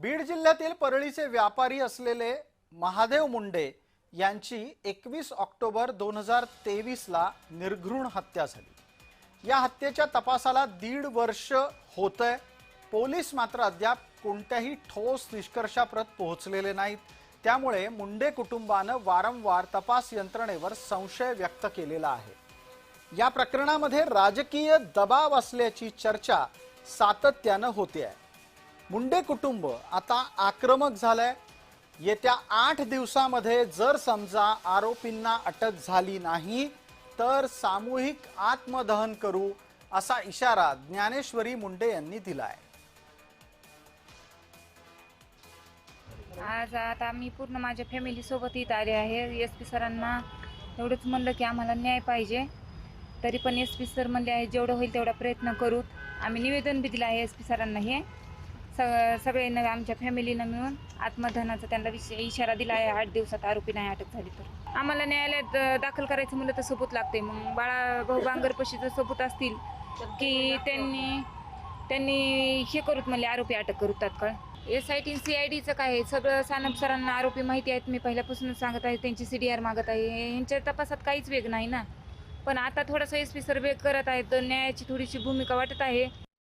बीड जिल्ह्यातील परळीचे व्यापारी असलेले महादेव मुंडे यांची एकवीस ऑक्टोबर दोन हजार तेवीसला निर्घृण हत्या झाली. या हत्येच्या तपासाला दीड वर्ष होतंय. पोलीस मात्र अद्याप कोणत्याही ठोस निष्कर्षाप्रत पोहोचलेले नाहीत. त्यामुळे मुंडे कुटुंबानं वारंवार तपास यंत्रणेवर संशय व्यक्त केलेला आहे. या प्रकरणामध्ये राजकीय दबाव असल्याची चर्चा सातत्यानं होते आहे मुंडे कुटुंब आता आक्रमक झालंय. येत्या आठ दिवसामध्ये जर समजा आरोपींना अटक झाली नाही तर सामूहिक आत्मदहन करू असा इशारा ज्ञानेश्वरी मुंडे यांनी दिलाय. आज आता मी पूर्ण माझ्या फॅमिली सोबत इथं आले आहे. एस पी सरांना एवढंच म्हणलं की आम्हाला न्याय पाहिजे. तरी पण एस पी सर म्हणले आहे जेवढं होईल तेवढा प्रयत्न करू. आम्ही निवेदन बी दिलं आहे एस पी सरांना हे. स सगळ्यांना आमच्या फॅमिलीनं मिळून आत्मधनाचा त्यांना विषय इशारा दिला आहे. आठ दिवसात आरोपी नाही अटक झाली तर. आम्हाला न्यायालयात दाखल करायचं म्हणलं तर सबूत लागते मग बाळा भाऊ बांगरपशी जर सबूत असतील की त्यांनी त्यांनी हे करूत म्हणले आरोपी अटक करू तात्काळ. S I T C I डीचं काय आहे? सगळं सानप सरांना आरोपी माहिती आहेत. मी पहिल्यापासूनच सांगत आहे. त्यांची सी डी आर मागत आहे. यांच्या तपासात काहीच वेग नाही ना. पण आता थोडासा एस पी सर वेग करत आहे तर न्यायाची थोडीशी भूमिका वाटत आहे.